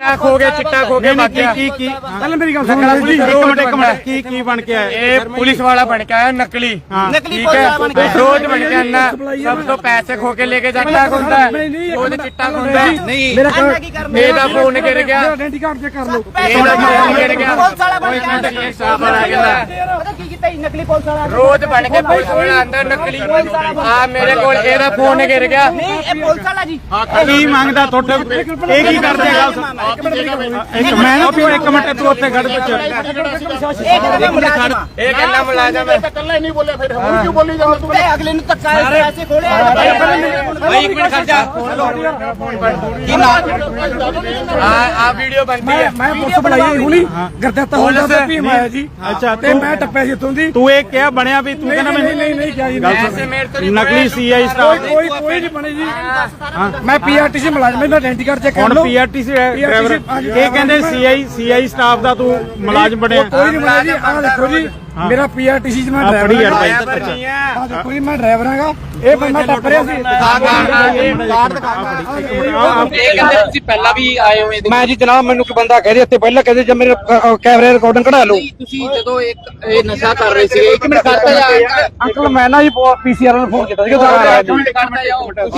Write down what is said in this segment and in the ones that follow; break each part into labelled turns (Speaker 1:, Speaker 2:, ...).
Speaker 1: ਚਿੱਟਾ ਖੋ ਗਿਆ ਚਿੱਟਾ ਖੋ ਗਿਆ
Speaker 2: ਕੀ ਕੀ
Speaker 3: ਪਹਿਲਾਂ ਮੇਰੀ ਗੱਲ ਸੁਣੋ
Speaker 2: ਇੱਕ
Speaker 3: ਜੀ
Speaker 2: ਮਿੰਟ ਇੱਕ ਮਿੰਟ। ਕੀ ਕੀ ਬਣ ਕੇ ਆਇਆ?
Speaker 1: ਇਹ ਪੁਲਿਸ ਵਾਲਾ ਬਣ ਕੇ ਆਇਆ ਨਕਲੀ।
Speaker 4: ਨਕਲੀ
Speaker 1: ਠੀਕ
Speaker 4: ਪੁਲਿਸ ਬਣ ਕੇ
Speaker 1: ਰੋਜ਼ ਬਣ ਕੇ ਆਉਂਦਾ ਸਭ ਤੋਂ ਪੈਸੇ ਖੋ ਕੇ ਲੈ ਕੇ ਜਾਂਦਾ ਹੁੰਦਾ ਉਹਦੇ ਚਿੱਟਾ ਹੁੰਦਾ
Speaker 4: ਨਹੀਂ
Speaker 3: ਮੇਰਾ
Speaker 4: ਅੰਨਾ ਕੀ ਕਰਨਾ?
Speaker 1: ਇਹਦਾ ਫੋਨ ਗਿਰ ਗਿਆ।
Speaker 3: ਆਇਡੈਂਟੀ ਕਾਰਡ ਚੈੱਕ ਕਰ ਲਓ।
Speaker 1: ਇਹਦਾ ਫੋਨ ਗਿਰ ਗਿਆ।
Speaker 4: ਪੁਲਿਸ ਵਾਲਾ ਬਣ ਕੇ
Speaker 1: ਇਹ ਸਾਫ਼ ਆ ਗਿਆ
Speaker 4: ਨਕਲੀ ਪੁਲਿਸ ਵਾਲਾ
Speaker 1: ਰੋਜ਼ ਬਣ ਕੇ ਪੁਲਿਸ ਵਾਲਾ ਅੰਦਰ ਨਕਲੀ ਆ ਮੇਰੇ ਕੋਲ ਇਹਦਾ ਫੋਨ ਗਿਰ ਗਿਆ
Speaker 4: ਨਹੀਂ ਇਹ ਪੁਲਿਸ ਵਾਲਾ ਜੀ
Speaker 2: ਕੀ ਮੰਗਦਾ ਤੁਹਾਡੇ ਇਹ ਕੀ ਕਰਦੇ ਗੱਲ ਇੱਕ ਮੈਂ ਨਾ ਤੂੰ ਇੱਕ ਮਿੰਟ ਤੂੰ ਉੱਥੇ ਖੜ ਪੁੱਛ
Speaker 4: ਇਹ ਕਿਹੜਾ ਮੁਲਾਜ਼ਮ
Speaker 1: ਇਹ ਕਹਿੰਦਾ ਮੁਲਾਜ਼ਮ ਹੈ
Speaker 5: ਇਕੱਲਾ ਹੀ ਨਹੀਂ ਬੋਲਿਆ ਫਿਰ ਹੁਣ ਕਿਉਂ ਬੋਲੀ ਜਾਂਦਾ ਤੂੰ
Speaker 4: ਇਹ ਅਗਲੇ ਨੂੰ ਧੱਕਾ ਇਸ ਪੈਸੇ ਖੋਲਿਆ
Speaker 1: ਭਾਈ ਇੱਕ ਮਿੰਟ ਖੜ ਜਾ
Speaker 4: ਕੀ ਨਾਮ
Speaker 1: ਆ ਆ ਵੀਡੀਓ ਬਣਦੀ ਹੈ
Speaker 3: ਮੈਂ ਪੁਲਿਸ ਬੁਲਾਈ ਹੁਣੀ ਗਰਦੱਤਾ ਹੋ ਜਾਂਦਾ ਤੇ ਭੀਮ ਆਇਆ ਜੀ
Speaker 2: ਅੱਛਾ
Speaker 3: ਤੇ ਮੈਂ ਟੱਪਿਆ ਜਿੱਥੋਂ ਦੀ
Speaker 2: ਤੂੰ ਇਹ ਕਿਹਾ ਬਣਿਆ ਵੀ ਤੂੰ ਕਹਿੰਦਾ
Speaker 3: ਨਹੀਂ
Speaker 2: ਮੈਂ
Speaker 3: ਨਹੀਂ ਨਹੀਂ ਕਿਹਾ ਜੀ।
Speaker 1: ਐਸੇ ਮੇਰੇ ਤੋਂ ਨਹੀਂ
Speaker 2: ਨਕਲੀ ਸੀਆਈ
Speaker 3: ਕੋਈ
Speaker 2: ਸਟਾਫ
Speaker 3: ਕੋਈ ਕੋਈ ਨਹੀਂ ਬਣੇ ਜੀ। ਮੈਂ ਪੀਆਰਟੀਸੀ ਮੁਲਾਜ਼ਮ ਮੇਰਾ ਆਇਡੈਂਟੀ ਕਾਰਡ ਚੈੱਕ ਕਰ
Speaker 2: ਹੁਣ
Speaker 3: ਲਓ
Speaker 2: ਪੀਆਰਟੀਸੀ ਡਰਾਈਵਰ
Speaker 3: ਹਾਂਜੀ,
Speaker 2: ਇਹ ਕਹਿੰਦੇ ਸੀਆਈ ਸੀਆਈ ਸਟਾਫ ਦਾ ਤੂੰ ਮੁਲਾਜ਼ਮ ਬਣਿਆ।
Speaker 3: ਕੋਈ ਨਹੀਂ ਬਣਾ ਜੀ ਆਹ ਦੇਖੋ ਜੀ ਮੇਰਾ ਪੀਆਰਟੀਸੀ ਚ ਮੈਂ ਡਰਾਈਵਰ
Speaker 2: ਫੜੀ ਯਾਰ ਬਾਈ।
Speaker 1: ਡਰਾਈਵਰ ਨਹੀਂ ਹੈ
Speaker 3: ਆਹ ਦੇਖੋ ਜੀ ਮੈਂ ਡਰਾਈਵਰ ਹਾਂਗਾ। ਇਹ ਬੰਦਾ ਟੱਪ ਰਿਹਾ ਸੀ।
Speaker 6: ਇਹ ਕਹਿੰਦੇ ਤੁਸੀਂ ਪਹਿਲਾਂ ਵੀ ਆਏ ਹੋਏ ਦੇ
Speaker 3: ਮੈਂ ਜੀ ਜਨਾਬ ਮੈਨੂੰ ਕੋਈ ਬੰਦਾ ਕਹਦੇ ਇੱਥੇ ਪਹਿਲਾਂ ਕਹਦੇ ਜੇ ਮੇਰੇ ਕੈਮਰੇ ਰਿਕਾਰਡਿੰਗ ਕਢਾ ਲਓ।
Speaker 6: ਤੁਸੀਂ ਜਦੋਂ ਇੱਕ ਇਹ ਨਸ਼ਾ ਕਰ ਰਹੇ ਸੀਗੇ ਇੱਕ ਮਿੰਟ ਖੜਤਾ ਜਾ
Speaker 3: ਅੰਕਲ ਮੈਂ ਨਾ ਜੀ ਪੀਸੀਆਰ ਨੂੰ ਫੋਨ ਕੀਤਾ ਸੀਗਾ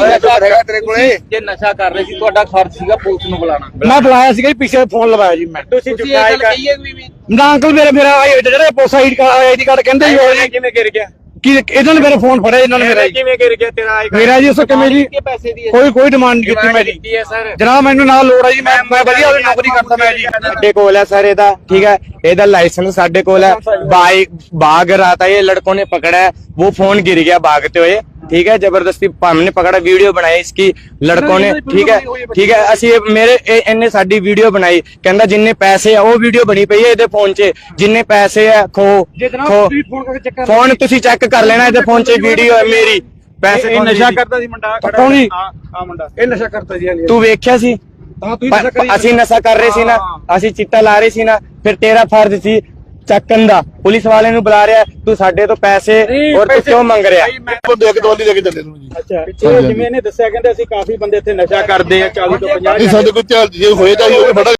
Speaker 6: ਨਸ਼ਾ ਤੇਰੇ ਕੋਲੇ। ਜੇ ਨਸ਼ਾ ਕਰ ਰਹੇ ਸੀ ਤੁਹਾਡਾ ਫਰਜ਼ ਸੀਗਾ ਪੁਲਿਸ ਨੂੰ ਬੁਲਾਣਾ
Speaker 3: ਮੈਂ ਬੁਲਾਇਆ ਸੀਗਾ ਜੀ ਪਿੱਛੇ ਫੋਨ ਲਵਾਇਆ ਜੀ ਮੈਂ।
Speaker 1: ਤੁਸੀਂ
Speaker 6: ਵੀ?
Speaker 3: ਨਾ ਅੰਕਲ ਮੇਰੇ ਮੇਰਾ ਜਿਹੜਾ police ID card ID card ਕਹਿੰਦੇ ਜੀ ਉਹ ਜੀ
Speaker 1: ਕਿਵੇਂ ਗਿਰ ਗਿਆ?
Speaker 3: ਕਿ ਇਹਨਾਂ ਨੇ ਮੇਰਾ ਫੋਨ ਫੜਿਆ ਇਹਨਾਂ ਨੇ ਮੇਰਾ ਜੀ
Speaker 1: ਕਿਵੇਂ ਗਿਰ ਗਿਆ ਤੇਰਾ ਆਈ
Speaker 3: ਮੇਰਾ ਜੀ ਉਸ ਕਿਵੇਂ ਜੀ
Speaker 6: ਕਿ ਪੈਸੇ ਦੀ
Speaker 3: ਕੋਈ ਕੋਈ ਡਿਮਾਂਡ ਨਹੀਂ ਕੀਤੀ ਮੈਂ ਜੀ
Speaker 1: ਕੀਤੀ ਹੈ ਸਰ
Speaker 3: ਜਨਾਬ ਮੈਨੂੰ ਨਾਲ ਲੋੜ ਹੈ ਜੀ ਮੈਂ ਮੈਂ ਵਧੀਆ ਉਹਦੀ ਨੌਕਰੀ ਕਰਦਾ ਮੈਂ ਜੀ
Speaker 7: ਸਾਡੇ ਕੋਲ ਹੈ ਸਰ ਇਹਦਾ ਠੀਕ है ਇਹਦਾ लाइसेंस ਸਾਡੇ ਕੋਲ है बाइक भाग रहा था ये लड़कों ने पकड़ा है वो फोन गिर गया भागते हुए ठीक है जबरदस्ती हमने पकड़ा वीडियो बनाई इसकी लड़कों ने ठीक है ठीक है ਅਸੀਂ ਇਹ- ਮੇਰੇ ਇਹ- ਇਹਨੇ ਸਾਡੀ ਵੀਡੀਓ ਬਣਾਈ ਕਹਿੰਦਾ ਜਿੰਨੇ ਪੈਸੇ ਆ ਉਹ ਵੀਡੀਓ ਬਣੀ ਪਈ ਹੈ ਇਹਦੇ ਫੋਨ 'ਚ ਜਿੰਨੇ ਪੈਸੇ ਆ ਖੋ ਖੋ
Speaker 3: ਫੋਨ ਕਰਕੇ ਚੈੱਕ ਕਰ
Speaker 7: ਫੋਨ ਤੁਸੀਂ ਚੈੱਕ ਕਰ ਲੈਣਾ ਇਹਦੇ ਫੋਨ 'ਚ ਵੀਡੀਓ ਹੈ ਮੇਰੀ ਪੈਸੇ
Speaker 2: ਇਹ ਨਸ਼ਾ ਕਰਦਾ ਸੀ ਮੁੰਡਾ ਖੜਾ
Speaker 3: ਕੌਣ ਜੀ?
Speaker 2: ਆ ਆ ਮੁੰਡਾ
Speaker 3: ਇਹ ਨਸ਼ਾ ਕਰਤਾ ਜੀ
Speaker 7: ਤੂੰ ਵੇਖਿਆ ਸੀ
Speaker 3: ਤਾਂ ਤੁਸੀਂ
Speaker 7: ਪ- ਅਸੀਂ ਨਸ਼ਾ ਕਰ ਰਹੇ ਸੀ ਨਾ ਅਸੀਂ ਚਿੱਟਾ ਲਾ ਰਹੇ ਸੀ ਨਾ ਫਿਰ ਤੇਰਾ ਫਰਜ਼ ਸੀ ਚੱਕਣ ਦਾ। ਪੁਲਿਸ ਵਾਲੇ ਨੂੰ ਬੁਲਾ ਰਿਹਾ ਤੂੰ ਸਾਡੇ ਤੋਂ ਪੈਸੇ ਔਰ ਤੂੰ ਕਿਉਂ ਮੰਗ ਰਿਹਾ?
Speaker 5: ਇੱਕ ਦਵਾਲੀ ਦੇ ਕੇ ਚੱਲੇ ਨੂੰ ਜੀ।
Speaker 2: ਅੱਛਾ ਪਿੱਛੇ ਜਿਵੇਂ ਇਹਨੇ ਦੱਸਿਆ ਕਹਿੰਦੇ ਅਸੀਂ ਕਾਫੀ ਬੰਦੇ ਇੱਥੇ ਨਸ਼ਾ ਕਰਦੇ ਆ 40 ਤੋਂ 50
Speaker 5: ਨਹੀਂ ਸਾਡੇ ਕੋਲ ਜੇ ਹੋਏ ਤਾਂ ਹੀ ਉਹ ਫੜਾ